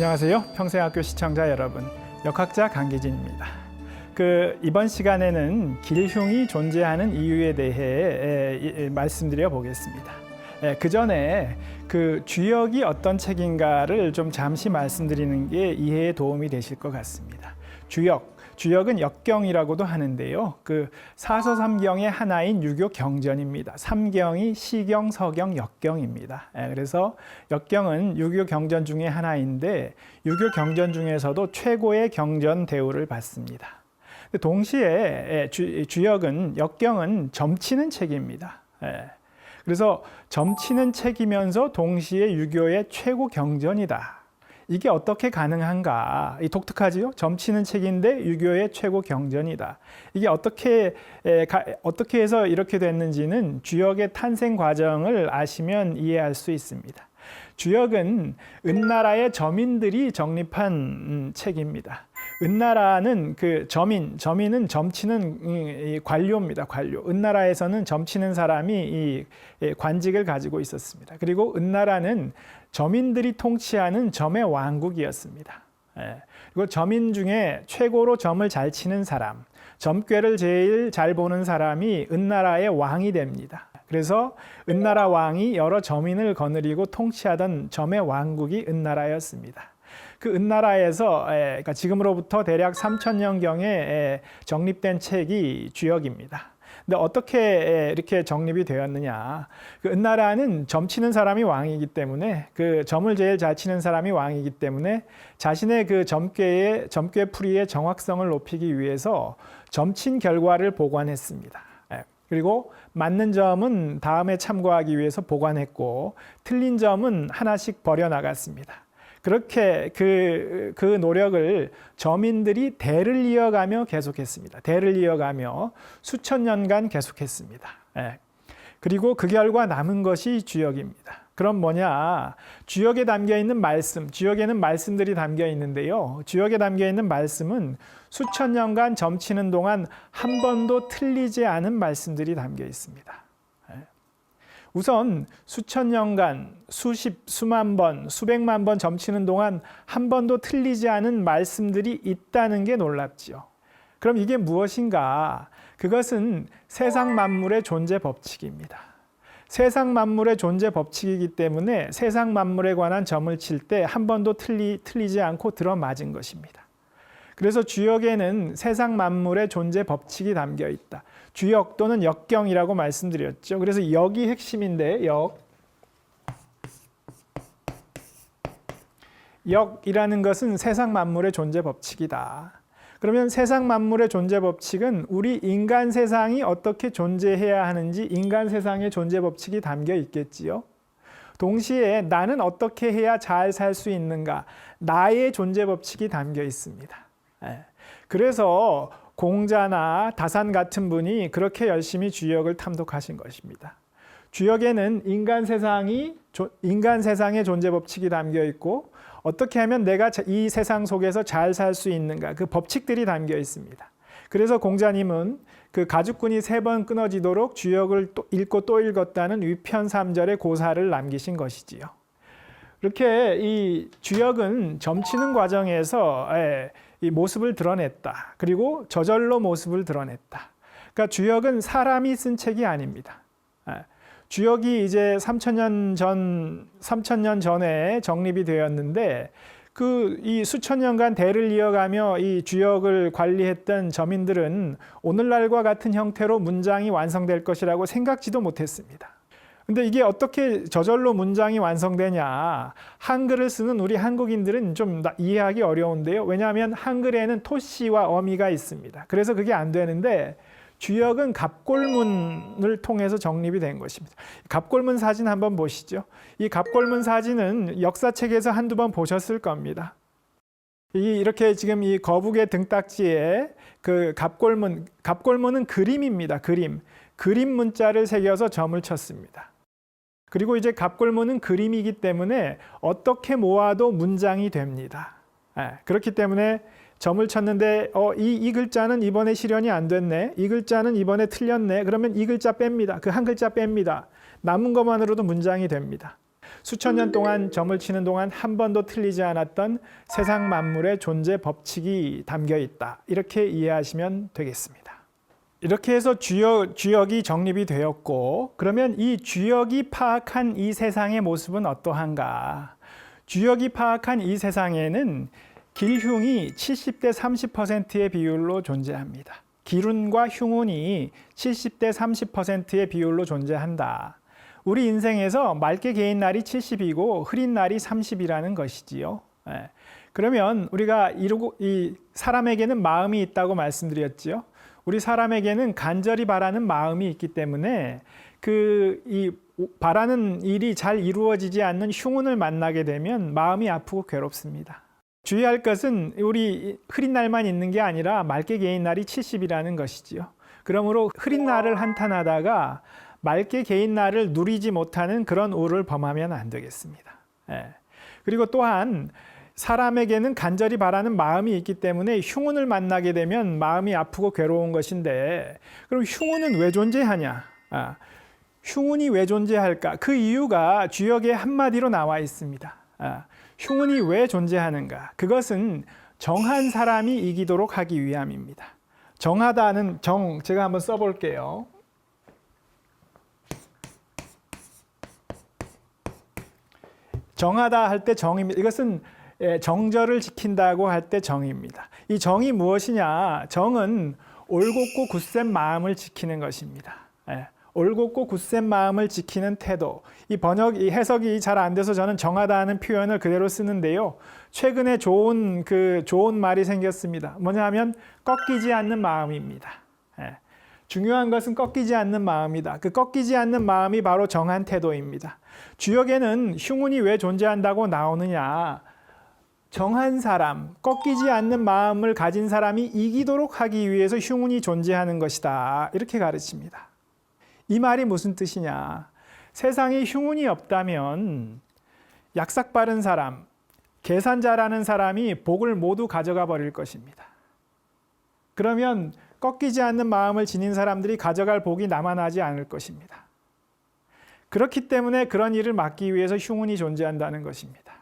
안녕하세요. 평생학교 시청자 여러분. 역학자 강기진입니다. 그 이번 시간에는 길흉이 존재하는 이유에 대해 말씀드려 보겠습니다. 그 전에 그 주역이 어떤 책인가를 좀 잠시 말씀드리는 게 이해에 도움이 되실 것 같습니다. 주역, 주역은 역경이라고도 하는데요. 그 사서 삼경의 하나인 유교 경전입니다. 삼경이 시경, 서경, 역경입니다. 예, 그래서 역경은 유교 경전 중에 하나인데 유교 경전 중에서도 최고의 경전 대우를 받습니다. 동시에 예, 주, 주역은 역경은 점치는 책입니다. 예. 그래서 점치는 책이면서 동시에 유교의 최고 경전이다. 이게 어떻게 가능한가? 이 독특하지요? 점치는 책인데 유교의 최고 경전이다. 이게 어떻게 에, 가, 어떻게 해서 이렇게 됐는지는 주역의 탄생 과정을 아시면 이해할 수 있습니다. 주역은 은나라의 저민들이 정립한 음, 책입니다. 은나라는 그 점인, 점인은 점치는 이 관료입니다. 관료. 은나라에서는 점치는 사람이 이 관직을 가지고 있었습니다. 그리고 은나라는 점인들이 통치하는 점의 왕국이었습니다. 예. 그리고 점인 중에 최고로 점을 잘 치는 사람, 점괘를 제일 잘 보는 사람이 은나라의 왕이 됩니다. 그래서 은나라 왕이 여러 점인을 거느리고 통치하던 점의 왕국이 은나라였습니다. 그 은나라에서 그러니까 지금으로부터 대략 3천년 경에 정립된 책이 주역입니다. 근데 어떻게 이렇게 정립이 되었느냐? 그 은나라는 점치는 사람이 왕이기 때문에 그 점을 제일 잘 치는 사람이 왕이기 때문에 자신의 그 점괘의 점괘 풀이의 정확성을 높이기 위해서 점친 결과를 보관했습니다. 그리고 맞는 점은 다음에 참고하기 위해서 보관했고 틀린 점은 하나씩 버려 나갔습니다. 그렇게 그, 그 노력을 저민들이 대를 이어가며 계속했습니다. 대를 이어가며 수천 년간 계속했습니다. 예. 그리고 그 결과 남은 것이 주역입니다. 그럼 뭐냐? 주역에 담겨 있는 말씀, 주역에는 말씀들이 담겨 있는데요. 주역에 담겨 있는 말씀은 수천 년간 점치는 동안 한 번도 틀리지 않은 말씀들이 담겨 있습니다. 우선 수천 년간 수십 수만 번 수백만 번 점치는 동안 한 번도 틀리지 않은 말씀들이 있다는 게 놀랍지요. 그럼 이게 무엇인가? 그것은 세상 만물의 존재 법칙입니다. 세상 만물의 존재 법칙이기 때문에 세상 만물에 관한 점을 칠 때 한 번도 틀리, 틀리지 않고 들어맞은 것입니다. 그래서 주역에는 세상 만물의 존재 법칙이 담겨 있다. 주역 또는 역경이라고 말씀드렸죠. 그래서 역이 핵심인데 역. 역이라는 것은 세상 만물의 존재 법칙이다. 그러면 세상 만물의 존재 법칙은 우리 인간 세상이 어떻게 존재해야 하는지 인간 세상의 존재 법칙이 담겨 있겠지요. 동시에 나는 어떻게 해야 잘 살 수 있는가? 나의 존재 법칙이 담겨 있습니다. 예. 그래서 공자나 다산 같은 분이 그렇게 열심히 주역을 탐독하신 것입니다. 주역에는 인간 세상이 인간 세상의 존재 법칙이 담겨 있고 어떻게 하면 내가 이 세상 속에서 잘 살 수 있는가 그 법칙들이 담겨 있습니다. 그래서 공자님은 그 가죽끈이 세 번 끊어지도록 주역을 또 읽고 또 읽었다는 위편 3절의 고사를 남기신 것이지요. 이렇게 이 주역은 점치는 과정에서 예, 이 모습을 드러냈다. 그리고 저절로 모습을 드러냈다. 그러니까 주역은 사람이 쓴 책이 아닙니다. 예. 주역이 이제 3천년 전 3천년 전에 정립이 되었는데 그 이 수천 년간 대를 이어가며 이 주역을 관리했던 저민들은 오늘날과 같은 형태로 문장이 완성될 것이라고 생각지도 못했습니다. 근데 이게 어떻게 저절로 문장이 완성되냐? 한글을 쓰는 우리 한국인들은 좀 이해하기 어려운데요. 왜냐하면 한글에는 토시와 어미가 있습니다. 그래서 그게 안 되는데 주역은 갑골문을 통해서 정립이 된 것입니다. 갑골문 사진 한번 보시죠. 이 갑골문 사진은 역사책에서 한두 번 보셨을 겁니다. 이 이렇게 지금 이 거북의 등딱지에 그 갑골문, 갑골문은 그림입니다. 그림. 그림 문자를 새겨서 점을 쳤습니다. 그리고 이제 갑골문은 그림이기 때문에 어떻게 모아도 문장이 됩니다. 예, 그렇기 때문에 점을 쳤는데 어, 이, 이 글자는 이번에 실현이 안 됐네. 이 글자는 이번에 틀렸네. 그러면 이 글자 뺍니다. 그 한 글자 뺍니다. 남은 것만으로도 문장이 됩니다. 수천 년 동안 점을 치는 동안 한 번도 틀리지 않았던 세상 만물의 존재 법칙이 담겨 있다. 이렇게 이해하시면 되겠습니다. 이렇게 해서 주역, 주역이 정립이 되었고, 그러면 이 주역이 파악한 이 세상의 모습은 어떠한가? 주역이 파악한 이 세상에는 길흉이 70대 30%의 비율로 존재합니다. 기룬과 흉운이 70대 30%의 비율로 존재한다. 우리 인생에서 맑게 개인 날이 70이고 흐린 날이 30이라는 것이지요. 예. 그러면 우리가 이루고 이 사람에게는 마음이 있다고 말씀드렸지요. 우리 사람에게는 간절히 바라는 마음이 있기 때문에 그 이 바라는 일이 잘 이루어지지 않는 흉운을 만나게 되면 마음이 아프고 괴롭습니다. 주의할 것은 우리 흐린 날만 있는 게 아니라 맑게 개인 날이 70이라는 것이지요. 그러므로 흐린 날을 한탄하다가 맑게 개인 날을 누리지 못하는 그런 우를 범하면 안 되겠습니다. 예. 그리고 또한 사람에게는 간절히 바라는 마음이 있기 때문에 흉운을 만나게 되면 마음이 아프고 괴로운 것인데 그럼 흉운은 왜 존재하냐? 아, 흉운이 왜 존재할까? 그 이유가 주역의 한마디로 나와 있습니다. 아, 흉운이 왜 존재하는가? 그것은 정한 사람이 이기도록 하기 위함입니다. 정하다는 정 제가 한번 써볼게요. 정하다 할 때 정입니다. 이것은 예, 정절을 지킨다고 할 때 정입니다. 이 정이 무엇이냐? 정은 올곧고 굳센 마음을 지키는 것입니다. 예, 올곧고 굳센 마음을 지키는 태도. 이 번역, 이 해석이 잘 안 돼서 저는 정하다는 표현을 그대로 쓰는데요. 최근에 좋은 그 좋은 말이 생겼습니다. 뭐냐 하면 꺾이지 않는 마음입니다. 예, 중요한 것은 꺾이지 않는 마음이다. 그 꺾이지 않는 마음이 바로 정한 태도입니다. 주역에는 흉운이 왜 존재한다고 나오느냐? 정한 사람, 꺾이지 않는 마음을 가진 사람이 이기도록 하기 위해서 흉운이 존재하는 것이다. 이렇게 가르칩니다. 이 말이 무슨 뜻이냐? 세상에 흉운이 없다면 약삭 빠른 사람, 계산 잘하는 사람이 복을 모두 가져가 버릴 것입니다. 그러면 꺾이지 않는 마음을 지닌 사람들이 가져갈 복이 남아나지 않을 것입니다. 그렇기 때문에 그런 일을 막기 위해서 흉운이 존재한다는 것입니다.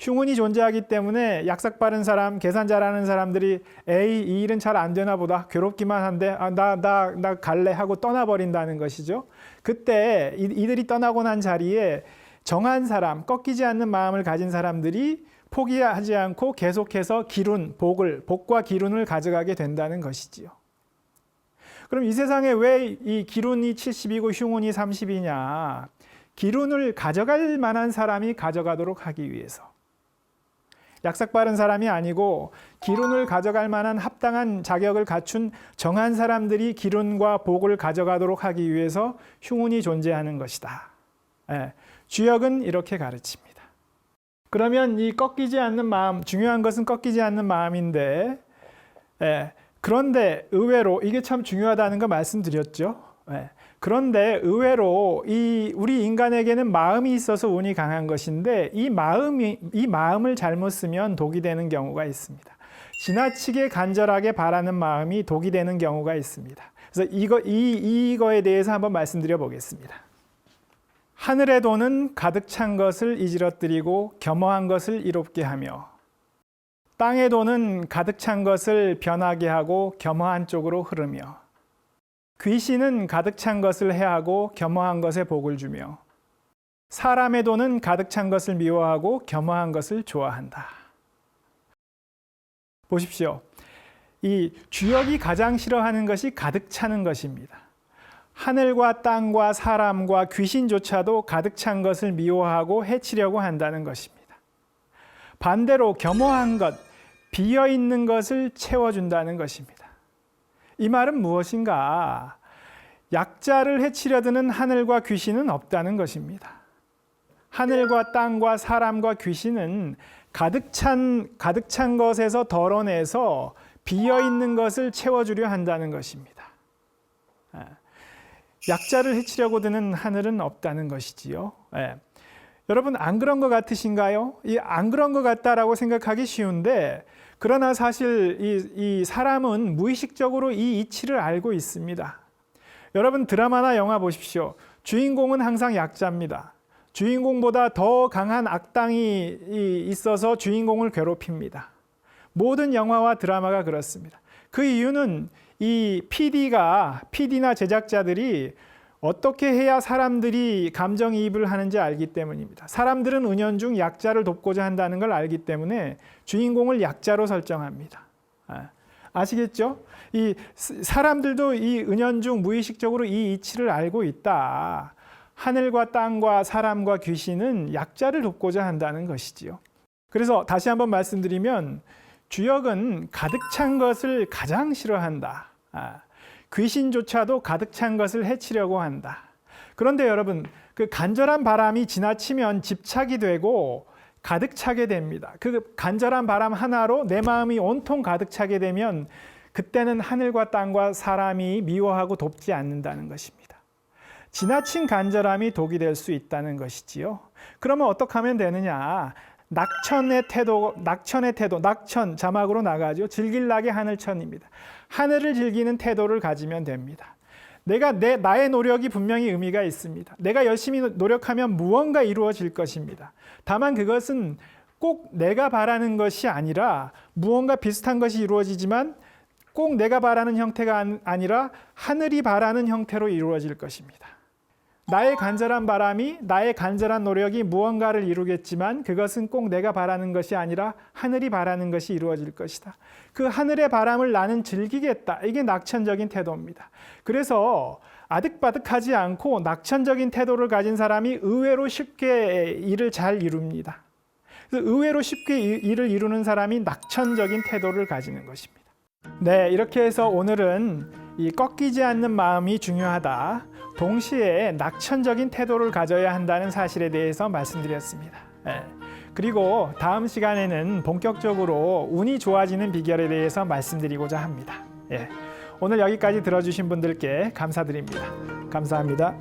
흉운이 존재하기 때문에 약삭 빠른 사람, 계산 잘하는 사람들이 에이 이 일은 잘 안 되나 보다 괴롭기만 한데 나나 나 갈래 하고 떠나버린다는 것이죠. 그때 이, 이들이 떠나고 난 자리에 정한 사람, 꺾이지 않는 마음을 가진 사람들이 포기하지 않고 계속해서 기룬, 복을, 복과 기룬을 가져가게 된다는 것이지요. 그럼 이 세상에 왜 이 기룬이 70이고 흉운이 30이냐? 기룬을 가져갈 만한 사람이 가져가도록 하기 위해서. 약삭 빠른 사람이 아니고 기룬을 가져갈 만한 합당한 자격을 갖춘 정한 사람들이 기룬과 복을 가져가도록 하기 위해서 흉운이 존재하는 것이다. 예, 주역은 이렇게 가르칩니다. 그러면 이 꺾이지 않는 마음, 중요한 것은 꺾이지 않는 마음인데, 예, 그런데 의외로 이게 참 중요하다는 거 말씀드렸죠. 예, 그런데 의외로 이 우리 인간에게는 마음이 있어서 운이 강한 것인데 이 마음이 이 마음을 잘못 쓰면 독이 되는 경우가 있습니다. 지나치게 간절하게 바라는 마음이 독이 되는 경우가 있습니다. 그래서 이거 이 이거에 대해서 한번 말씀드려 보겠습니다. 하늘의 돈은 가득 찬 것을 이지러뜨리고 겸허한 것을 이롭게 하며 땅의 돈은 가득 찬 것을 변하게 하고 겸허한 쪽으로 흐르며 귀신은 가득 찬 것을 해하고 겸허한 것에 복을 주며 사람의 돈은 가득 찬 것을 미워하고 겸허한 것을 좋아한다. 보십시오. 이 주역이 가장 싫어하는 것이 가득 차는 것입니다. 하늘과 땅과 사람과 귀신조차도 가득 찬 것을 미워하고 해치려고 한다는 것입니다. 반대로 겸허한 것, 비어 있는 것을 채워준다는 것입니다. 이 말은 무엇인가? 약자를 해치려 드는 하늘과 귀신은 없다는 것입니다. 하늘과 땅과 사람과 귀신은 가득 찬 가득 찬 것에서 덜어내서 비어 있는 것을 채워주려 한다는 것입니다. 예. 약자를 해치려고 드는 하늘은 없다는 것이지요. 예. 여러분 안 그런 것 같으신가요? 이 안 그런 것 같다라고 생각하기 쉬운데 그러나 사실 이, 이 사람은 무의식적으로 이 이치를 알고 있습니다. 여러분 드라마나 영화 보십시오. 주인공은 항상 약자입니다. 주인공보다 더 강한 악당이 이- 있어서 주인공을 괴롭힙니다. 모든 영화와 드라마가 그렇습니다. 그 이유는 이 PD가 PD나 제작자들이 어떻게 해야 사람들이 감정이입을 하는지 알기 때문입니다. 사람들은 은연중 약자를 돕고자 한다는 걸 알기 때문에 주인공을 약자로 설정합니다. 아, 아시겠죠? 이 스- 사람들도 이 은연중 무의식적으로 이 이치를 알고 있다. 하늘과 땅과 사람과 귀신은 약자를 돕고자 한다는 것이지요. 그래서 다시 한번 말씀드리면 주역은 가득 찬 것을 가장 싫어한다. 아, 귀신조차도 가득 찬 것을 해치려고 한다. 그런데 여러분, 그 간절한 바람이 지나치면 집착이 되고 가득 차게 됩니다. 그 간절한 바람 하나로 내 마음이 온통 가득 차게 되면 그때는 하늘과 땅과 사람이 미워하고 돕지 않는다는 것입니다. 지나친 간절함이 독이 될 수 있다는 것이지요. 그러면 어떻게 하면 되느냐? 낙천의 태도, 낙천의 태도, 낙천 자막으로 나가죠. 즐길나게 하늘천입니다. 하늘을 즐기는 태도를 가지면 됩니다. 내가 내 나의 노력이 분명히 의미가 있습니다. 내가 열심히 노력하면 무언가 이루어질 것입니다. 다만 그것은 꼭 내가 바라는 것이 아니라 무언가 비슷한 것이 이루어지지만 꼭 내가 바라는 형태가 안- 아니라 하늘이 바라는 형태로 이루어질 것입니다. 나의 간절한 바람이 나의 간절한 노력이 무언가를 이루겠지만 그것은 꼭 내가 바라는 것이 아니라 하늘이 바라는 것이 이루어질 것이다. 그 하늘의 바람을 나는 즐기겠다. 이게 낙천적인 태도입니다. 그래서 아득바득하지 않고 낙천적인 태도를 가진 사람이 의외로 쉽게 일을 잘 이룹니다. 의외로 쉽게 이- 일을 이루는 사람이 낙천적인 태도를 가지는 것입니다. 네, 이렇게 해서 오늘은 이 꺾이지 않는 마음이 중요하다. 동시에 낙천적인 태도를 가져야 한다는 사실에 대해서 말씀드렸습니다. 예. 그리고 다음 시간에는 본격적으로 운이 좋아지는 비결에 대해서 말씀드리고자 합니다. 예. 오늘 여기까지 들어주신 분들께 감사드립니다. 감사합니다.